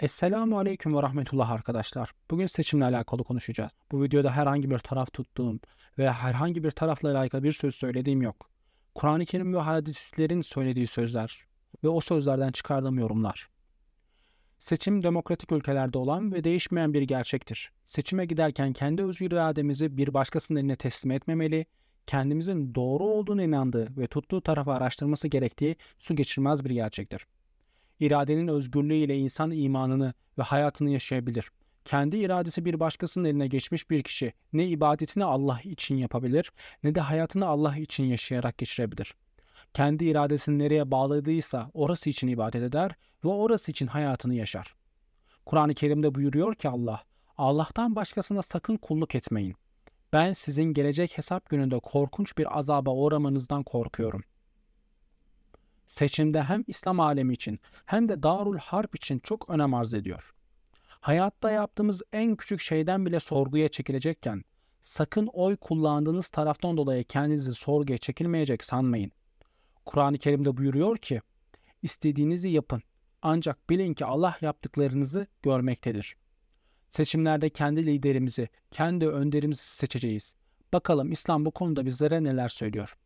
Esselamu Aleyküm ve Rahmetullah arkadaşlar. Bugün seçimle alakalı konuşacağız. Bu videoda herhangi bir taraf tuttuğum veya herhangi bir tarafla alakalı bir söz söylediğim yok. Kur'an-ı Kerim ve hadislerin söylediği sözler ve o sözlerden çıkardığım yorumlar. Seçim demokratik ülkelerde olan ve değişmeyen bir gerçektir. Seçime giderken kendi özgür irademizi bir başkasının eline teslim etmemeli, kendimizin doğru olduğunu inandığı ve tuttuğu tarafı araştırması gerektiği su geçirmez bir gerçektir. İradenin özgürlüğü ile insan imanını ve hayatını yaşayabilir. Kendi iradesi bir başkasının eline geçmiş bir kişi ne ibadetini Allah için yapabilir ne de hayatını Allah için yaşayarak geçirebilir. Kendi iradesini nereye bağladıysa orası için ibadet eder ve orası için hayatını yaşar. Kur'an-ı Kerim'de buyuruyor ki Allah, Allah'tan başkasına sakın kulluk etmeyin. Ben sizin gelecek hesap gününde korkunç bir azaba uğramanızdan korkuyorum. Seçimde hem İslam alemi için hem de Darul Harp için çok önem arz ediyor. Hayatta yaptığımız en küçük şeyden bile sorguya çekilecekken sakın oy kullandığınız taraftan dolayı kendinizi sorguya çekilmeyecek sanmayın. Kur'an-ı Kerim'de buyuruyor ki istediğinizi yapın ancak bilin ki Allah yaptıklarınızı görmektedir. Seçimlerde kendi liderimizi, kendi önderimizi seçeceğiz. Bakalım İslam bu konuda bizlere neler söylüyor.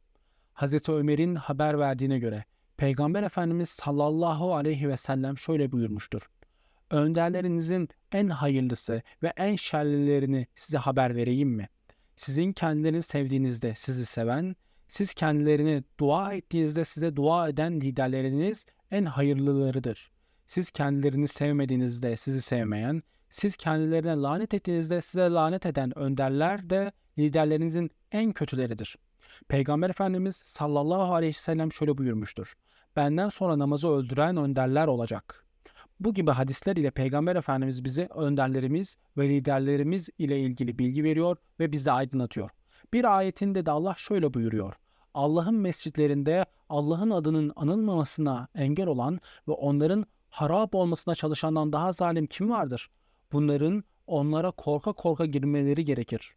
Hazreti Ömer'in haber verdiğine göre Peygamber Efendimiz sallallahu aleyhi ve sellem şöyle buyurmuştur. Önderlerinizin en hayırlısı ve en şerlilerini size haber vereyim mi? Sizin kendilerini sevdiğinizde sizi seven, siz kendilerini dua ettiğinizde size dua eden liderleriniz en hayırlılarıdır. Siz kendilerini sevmediğinizde sizi sevmeyen, siz kendilerine lanet ettiğinizde size lanet eden önderler de liderlerinizin en kötüleridir. Peygamber Efendimiz sallallahu aleyhi ve sellem şöyle buyurmuştur. Benden sonra namazı öldüren önderler olacak. Bu gibi hadisler ile Peygamber Efendimiz bize önderlerimiz ve liderlerimiz ile ilgili bilgi veriyor ve bizi aydınlatıyor. Bir ayetinde de Allah şöyle buyuruyor. Allah'ın mescitlerinde Allah'ın adının anılmamasına engel olan ve onların harap olmasına çalışandan daha zalim kim vardır? Bunların onlara korka korka girmeleri gerekir.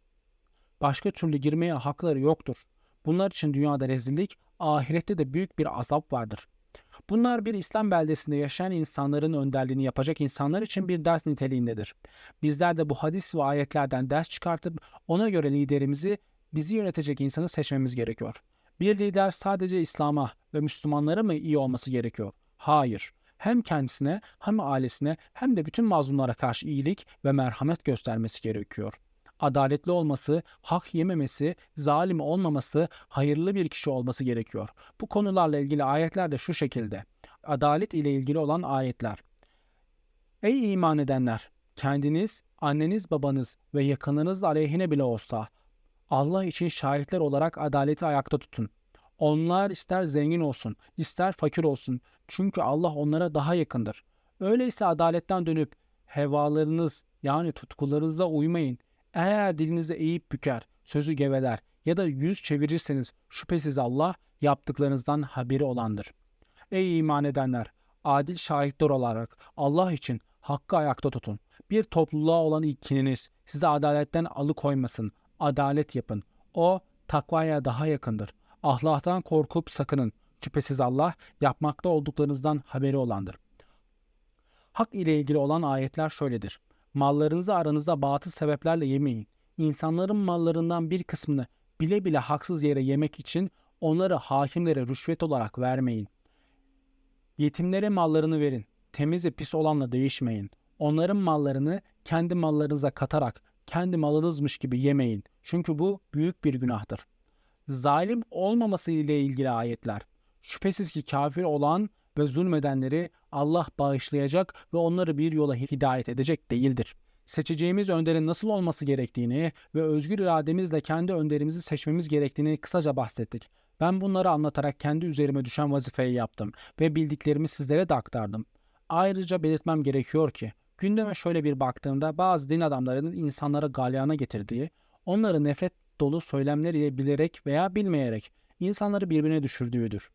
Başka türlü girmeye hakları yoktur. Bunlar için dünyada rezillik, ahirette de büyük bir azap vardır. Bunlar bir İslam beldesinde yaşayan insanların önderliğini yapacak insanlar için bir ders niteliğindedir. Bizler de bu hadis ve ayetlerden ders çıkartıp ona göre liderimizi, bizi yönetecek insanı seçmemiz gerekiyor. Bir lider sadece İslam'a ve Müslümanlara mı iyi olması gerekiyor? Hayır. Hem kendisine hem ailesine hem de bütün mazlumlara karşı iyilik ve merhamet göstermesi gerekiyor adaletli olması, hak yememesi, zalim olmaması, hayırlı bir kişi olması gerekiyor. Bu konularla ilgili ayetler de şu şekilde. Adalet ile ilgili olan ayetler. Ey iman edenler! Kendiniz, anneniz, babanız ve yakınınız aleyhine bile olsa Allah için şahitler olarak adaleti ayakta tutun. Onlar ister zengin olsun, ister fakir olsun. Çünkü Allah onlara daha yakındır. Öyleyse adaletten dönüp hevalarınız yani tutkularınızla uymayın. Eğer dilinizi eğip büker, sözü geveler ya da yüz çevirirseniz şüphesiz Allah yaptıklarınızdan haberi olandır. Ey iman edenler! Adil şahitler olarak Allah için hakkı ayakta tutun. Bir topluluğa olan ilkininiz sizi adaletten alıkoymasın. Adalet yapın. O takvaya daha yakındır. Ahlaktan korkup sakının. Şüphesiz Allah yapmakta olduklarınızdan haberi olandır. Hak ile ilgili olan ayetler şöyledir. Mallarınızı aranızda batıl sebeplerle yemeyin. İnsanların mallarından bir kısmını bile bile haksız yere yemek için onları hakimlere rüşvet olarak vermeyin. Yetimlere mallarını verin. Temizi pis olanla değişmeyin. Onların mallarını kendi mallarınıza katarak kendi malınızmış gibi yemeyin. Çünkü bu büyük bir günahtır. Zalim olmaması ile ilgili ayetler. Şüphesiz ki kafir olan ve zulmedenleri Allah bağışlayacak ve onları bir yola hidayet edecek değildir. Seçeceğimiz önderin nasıl olması gerektiğini ve özgür irademizle kendi önderimizi seçmemiz gerektiğini kısaca bahsettik. Ben bunları anlatarak kendi üzerime düşen vazifeyi yaptım ve bildiklerimi sizlere de aktardım. Ayrıca belirtmem gerekiyor ki gündeme şöyle bir baktığımda bazı din adamlarının insanlara galyana getirdiği, onları nefret dolu söylemler ile bilerek veya bilmeyerek insanları birbirine düşürdüğüdür.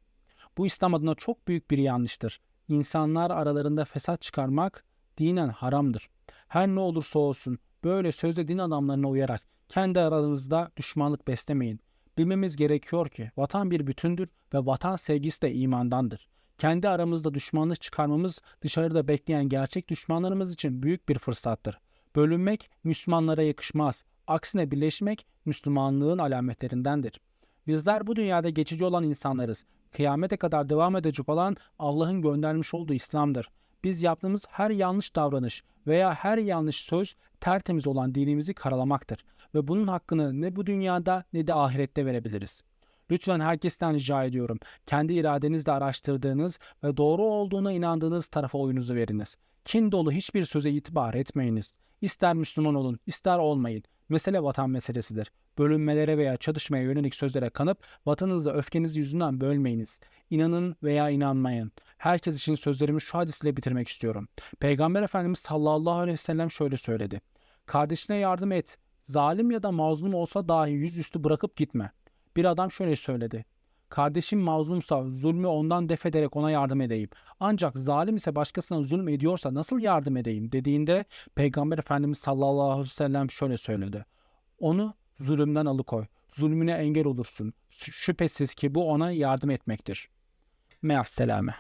Bu İslam adına çok büyük bir yanlıştır. İnsanlar aralarında fesat çıkarmak dinen haramdır. Her ne olursa olsun böyle sözde din adamlarına uyarak kendi aranızda düşmanlık beslemeyin. Bilmemiz gerekiyor ki vatan bir bütündür ve vatan sevgisi de imandandır. Kendi aramızda düşmanlık çıkarmamız dışarıda bekleyen gerçek düşmanlarımız için büyük bir fırsattır. Bölünmek Müslümanlara yakışmaz. Aksine birleşmek Müslümanlığın alametlerindendir. Bizler bu dünyada geçici olan insanlarız. Kıyamete kadar devam edecek olan Allah'ın göndermiş olduğu İslam'dır. Biz yaptığımız her yanlış davranış veya her yanlış söz tertemiz olan dinimizi karalamaktır ve bunun hakkını ne bu dünyada ne de ahirette verebiliriz. Lütfen herkesten rica ediyorum. Kendi iradenizle araştırdığınız ve doğru olduğuna inandığınız tarafa oyunuzu veriniz. Kin dolu hiçbir söze itibar etmeyiniz. İster Müslüman olun, ister olmayın. Mesele vatan meselesidir. Bölünmelere veya çatışmaya yönelik sözlere kanıp vatanınızı öfkeniz yüzünden bölmeyiniz. İnanın veya inanmayın. Herkes için sözlerimi şu hadisle bitirmek istiyorum. Peygamber Efendimiz sallallahu aleyhi ve sellem şöyle söyledi. Kardeşine yardım et. Zalim ya da mazlum olsa dahi yüzüstü bırakıp gitme. Bir adam şöyle söyledi. Kardeşim mazlumsa zulmü ondan def ederek ona yardım edeyim. Ancak zalim ise başkasına zulüm ediyorsa nasıl yardım edeyim dediğinde Peygamber Efendimiz sallallahu aleyhi ve sellem şöyle söyledi. Onu zulümden alıkoy. Zulmüne engel olursun. Şüphesiz ki bu ona yardım etmektir. Me'as selame.